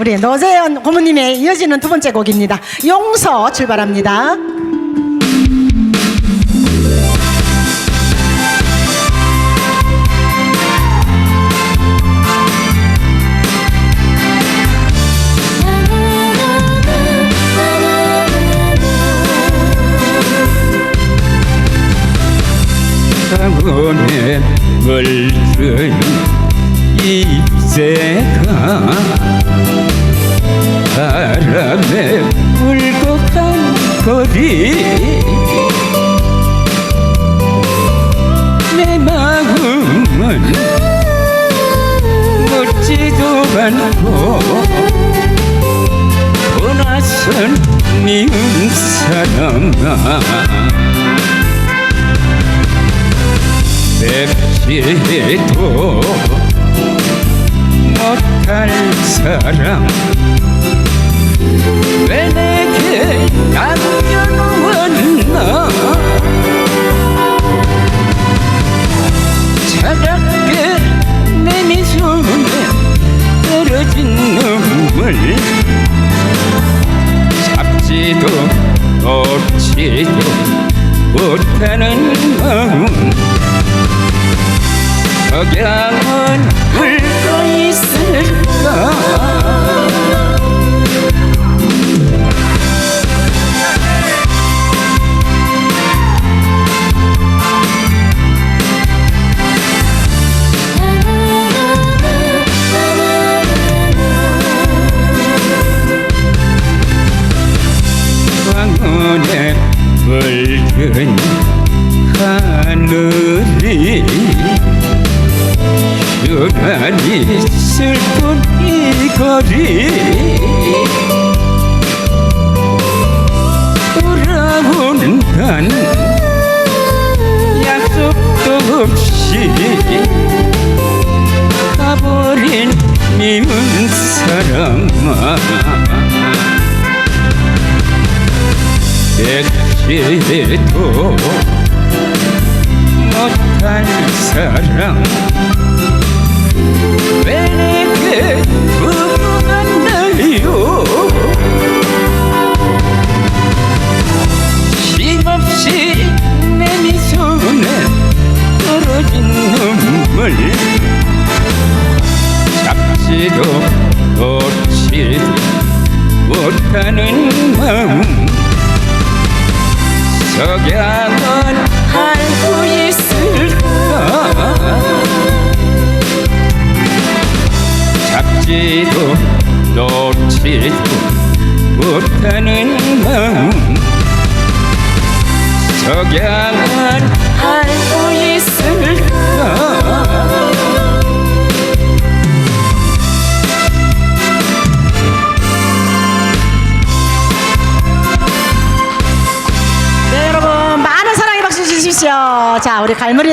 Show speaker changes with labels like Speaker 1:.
Speaker 1: 우리 노재현 고모님의 이어지는 두 번째 곡입니다. 용서 출발합니다.
Speaker 2: 물든 잎새가 바람에 간 거리. 내 마음은 묻지도 않고 떠나선 미운 사람아. 맵지도 못할 사랑 눈물 잡지도 놓지도 못하는 마음. 석양은 울고 있을 황혼에 물든 하늘이 유난히 슬픈 이 거리. 돌아온단 약속도 없이 가버린 미운 사람아 백지도 못할 사랑 왜 내게 부부갔나요 힘없이 내 미소에 떨어진 눈물 잡지도 놓지도 못하는 마음 석양은 알고 있을까? 잡지도 놓지도 못하는 마음. 석양은
Speaker 1: 자, 우리 갈무리